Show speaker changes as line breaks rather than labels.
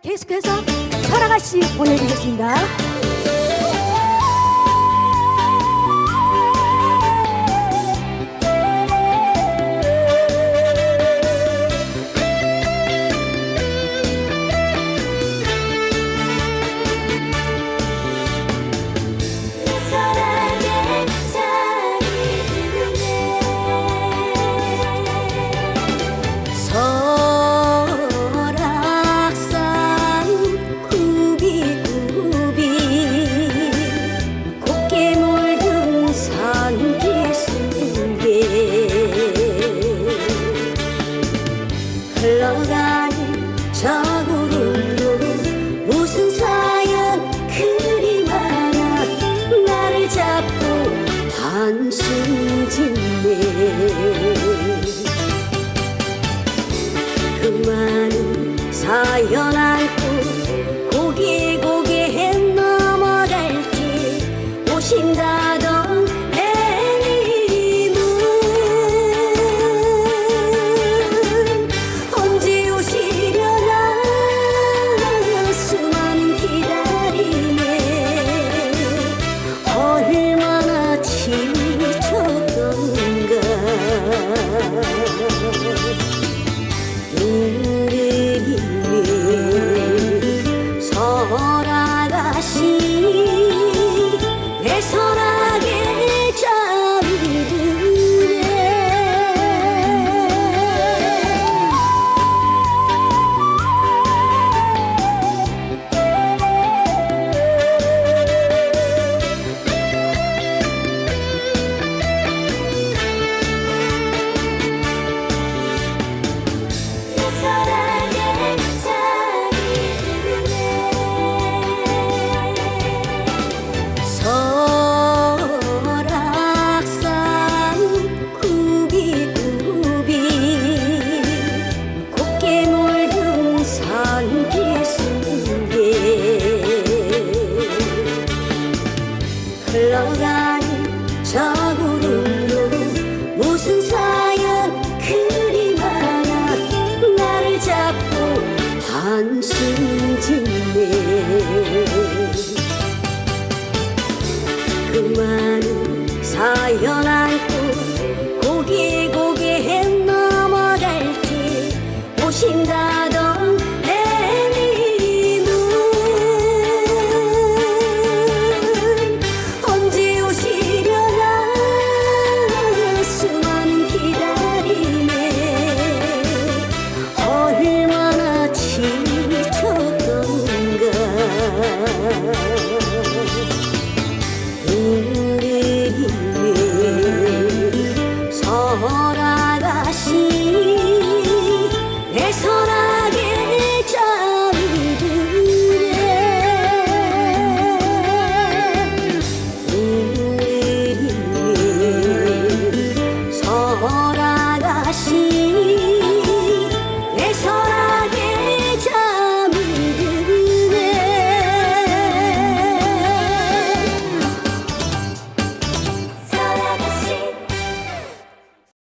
계속해서 설아가 씨 보내드리겠습니다.
심진네
그 많은 사연 숨지네 그 많은 사연 알고